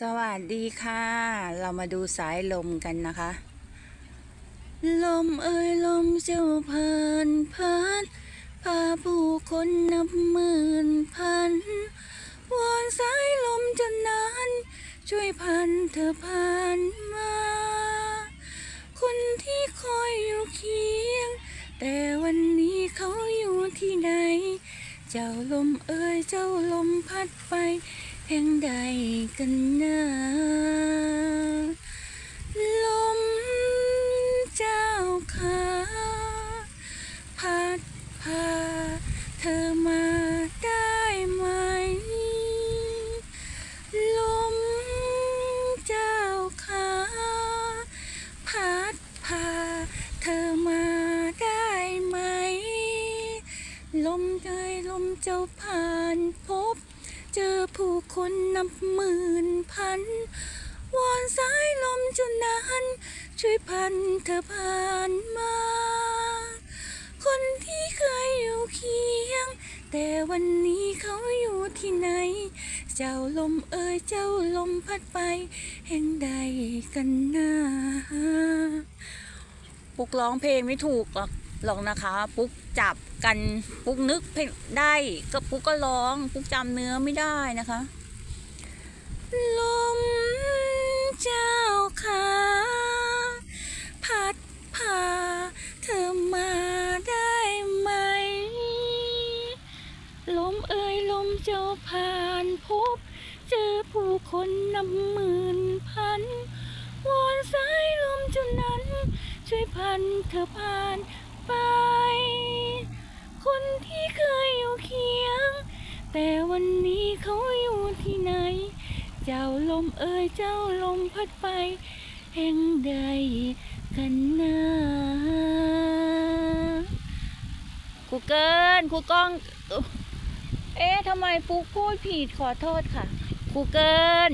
สวัสดีค่ะ เรามาดูสายลมกันนะคะ ลมเอ่ยลมเจ้าเพลินพัดพาผู้คนนับหมื่นพันวอนสายลมจนนานช่วยพันเธอผ่านมา คนที่คอยอยู่เคียง แต่วันนี้เขาอยู่ที่ไหน เจ้าลมเอ่ยเจ้าลมพัดไป แห่งใดกันนะลมเจ้าขาพัดพาเธอมาได้ไหม ลมเจ้าขาพัดพาเธอมาได้ไหม ลมเอ่ยลมเจ้าผ่า ผู้คนนับหมื่นพัน วอนสายลมจนนานช่วยพันเธอผ่านมา คนที่เคยอยู่เคียง แต่วันนี้เขาอยู่ที่ไหน เจ้าลมเอ่ยเจ้าลมพัดไป แห่งใดกันนะปุกร้องเพลงไม่ถูกหรอกหรอกนะคะ ปุ๊ก จับกันปุ๊กนึกได้ก็ปุ๊กก็ร้อง ปุ๊กจำเนื้อไม่ได้นะคะ ลมเจ้าขาพัดพาเธอมาได้ไหม ลมเอ่ยลมเจ้าผ่านพบ เจอผู้คนนับหมื่นพันวอนสายลมจนนั้น ช่วยพันเธอผ่านไป เจ้าลมเอ่ยเจ้าลมพัดไปแห่งใดกันนะครูเกินครูก้อง เอ๊ะทำไมปุ๊กพูดผิดขอโทษค่ะครูเกิล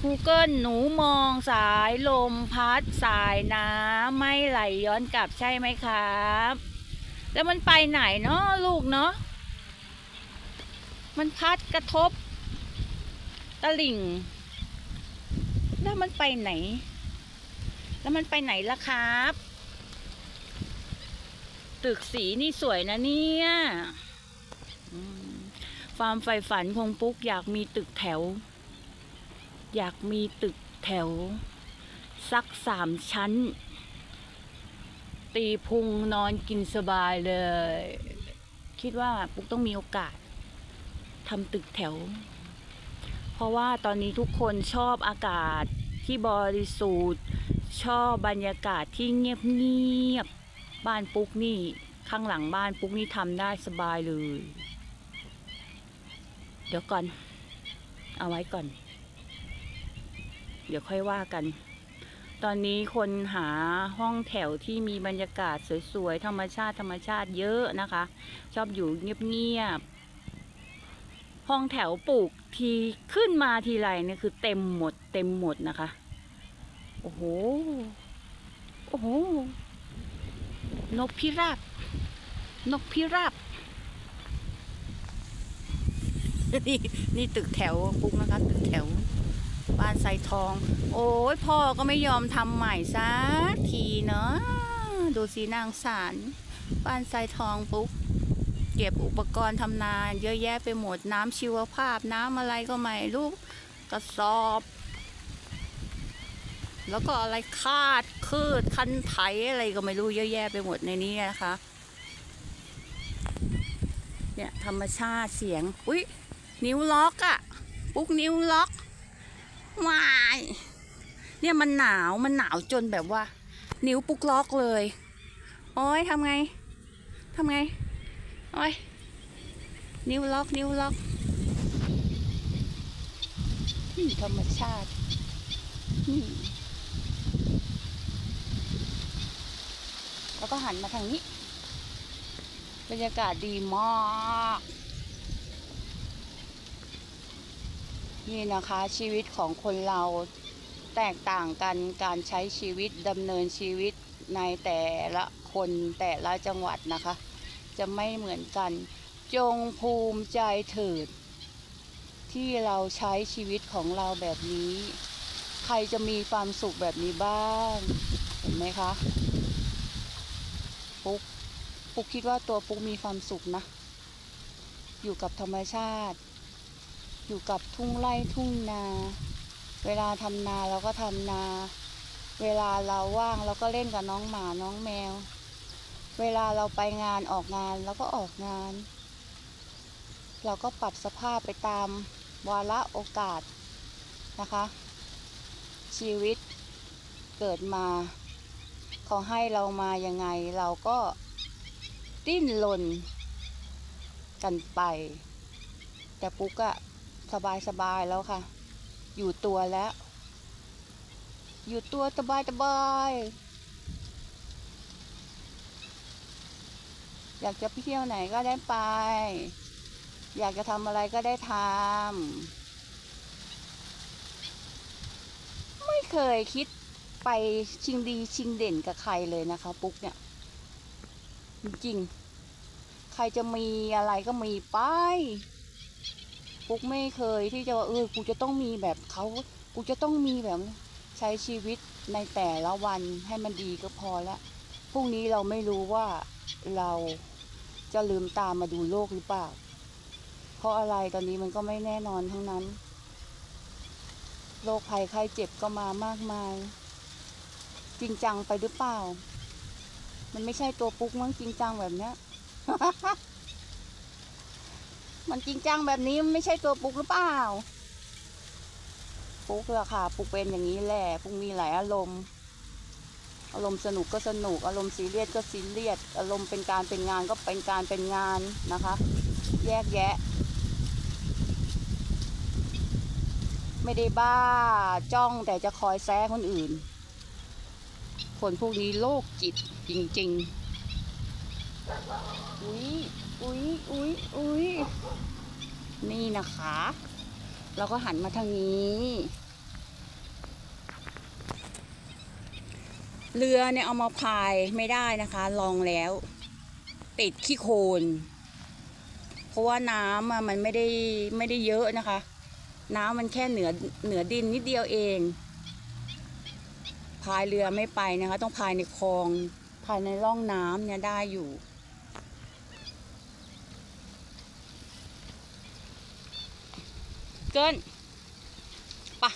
ครูเกิลหนูมองสายลมพัดสายน้ำไม่ไหลย้อนกลับใช่ไหมครับ แล้วมันไปไหนเนาะลูกเนาะมันพัดกระทบ ตะลิ่ง แล้วมันไปไหน แล้วมันไปไหนล่ะครับ ตึกสีนี่สวยนะเนี่ยความใฝ่ฝันของปุ๊กอยากมีตึกแถว อยากมีตึกแถว สักสามชั้น ตีพุงนอนกินสบายเลย คิดว่าปุ๊กต้องมีโอกาสทำตึกแถว เพราะว่าตอนนี้ทุกคนชอบอากาศที่บริสุทธิ์ชอบบรรยากาศที่เงียบๆบ้านปุ๊กนี่ข้างหลังบ้านปุ๊กนี่ทำได้สบายเลย เดี๋ยวก่อน เอาไว้ก่อน เดี๋ยวค่อยว่ากัน ตอนนี้คนหาห้องแถวที่มีบรรยากาศสวยๆ ธรรมชาติธรรมชาติเยอะนะคะ ชอบอยู่เงียบๆ ห้องแถวปลูกทีขึ้นมาทีไรเนี่ยคือเต็มหมด เต็มหมดนะคะ โอ้โห โอ้โห นกพิราบ นกพิราบ นี่นี่ตึกแถวปุ๊กนะคะ ตึกแถว บ้านไซทอง โอ้ยพ่อก็ไม่ยอมทำใหม่สักทีเนาะดูสีนางสาร บ้านไซทองปุ๊ก เก็บอุปกรณ์ทำนาเยอะแยะไปหมดน้ำชีวภาพน้ำอะไรก็ไม่รู้กระสอบ แล้วก็อะไรคาดคืดคันไถอะไรก็ไม่รู้เยอะแยะไปหมดในนี้นะคะเนี่ยธรรมชาติเสียงอุ๊ยนิ้วล็อกอะปุ๊กนิ้วล็อกวายเนี่ยมันหนาวมันหนาวจนแบบว่า นิ้วปุ๊กล็อกเลย โอ้ยทำไงทำไง โอ้ยนิ้วล็อก นิ้วล็อกนี่ธรรมชาตินี่แล้วก็หันมาทางนี้ บรรยากาศดีมาก นี่นะคะชีวิตของคนเราแตกต่างกันการใช้ชีวิตดำเนินชีวิตในแต่ละคนแต่ละจังหวัดนะคะ จะไม่เหมือนกัน จงภูมิใจเถิด ที่เราใช้ชีวิตของเราแบบนี้ ใครจะมีความสุขแบบนี้บ้างเห็นไหมคะปุ๊กปุ๊กคิดว่าตัวปุ๊กมีความสุขนะ อยู่กับธรรมชาติ อยู่กับทุ่งไร่ทุ่งนา เวลาทำนาเราก็ทำนา เวลาเราว่างเราก็เล่นกับน้องหมาน้องแมว เวลาเราไปงานออกงานเราก็ออกงาน เราก็ปรับสภาพไปตามวาระโอกาสนะคะ ชีวิตเกิดมาเขาให้เรามายังไง เราก็ดิ้นรนกันไป แต่ปุ๊กอะสบายสบายแล้วค่ะ อยู่ตัวแล้ว อยู่ตัวสบายสบาย อยากจะไปเที่ยวไหนก็ได้ไป อยากจะทำอะไรก็ได้ทำไม่เคยคิดไปชิงดีชิงเด่นกับใครเลยนะคะ ปุ๊กเนี่ย จริงๆใครจะมีอะไรก็มีไป ปุ๊กไม่เคยที่จะว่าเออกูจะต้องมีแบบเขากูจะต้องมีแบบใช้ชีวิตในแต่ละวันให้มันดีก็พอละพรุ่งนี้เราไม่รู้ว่าเรา จะลืมตามมาดูโลกหรือเปล่า เพราะอะไรตอนนี้มันก็ไม่แน่นอนทั้งนั้น โรคภัยไข้เจ็บก็มามากมาย จริงจังไปหรือเปล่า มันไม่ใช่ตัวปุ๊กมั้งจริงจังแบบเนี้ย มันจริงจังแบบนี้มันไม่ใช่ตัวปุ๊กหรือเปล่า ปุ๊กอะค่ะ ปุ๊กเป็นอย่างนี้แหละ ปุ๊กมีหลายอารมณ์ อารมณ์สนุกก็สนุก อารมณ์ซีเรียสก็ซีเรียส อารมณ์เป็นการเป็นงานก็เป็นการเป็นงานนะคะ แยกแยะ ไม่ได้บ้าจ้องแต่จะคอยแซะคนอื่น คนพวกนี้โรคจิตจริง ๆ อุ๊ย อุ๊ย อุ๊ย อุ๊ย นี่นะคะ เราก็หันมาทางนี้ เรือเนี่ยเอามาพายไม่ได้นะคะ ลองแล้ว ติดขี้โคลนเพราะว่าน้ำมันไม่ได้ไม่ได้เยอะนะคะ น้ำมันแค่เหนือเหนือดินนิดเดียวเองพายเรือไม่ไปนะคะ ต้องพายในคลองพายในร่องน้ำเนี่ยได้อยู่ เกินปะ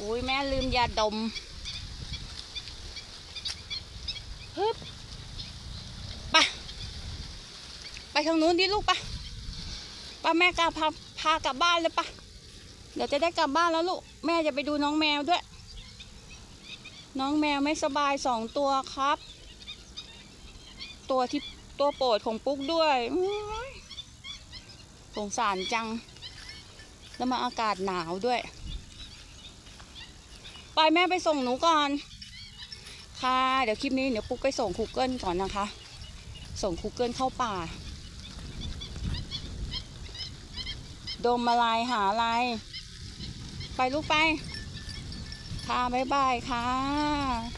อุ้ยแม่ลืมยาดมฮึบปะไปทางนู้นดิลูกปะป้าแม่กาพาพากลับบ้านเลยปะเดี๋ยวจะได้กลับบ้านแล้วลูก แม่จะไปดูน้องแมวด้วย น้องแมวไม่สบายสองตัวครับ ตัวที่ตัวโปรดของปุ๊กด้วยสงสารจัง แล้วมาอากาศหนาวด้วย ไปแม่ไปส่งหนูก่อน ค่ะ เดี๋ยวคลิปนี้เดี๋ยวปุ๊กไปส่งคูเกิลก่อนนะคะ ส่งคูเกิลเข้าป่า ดมอะไรหาอะไรไปลูกไป ค่ะบ๊ายบายค่ะ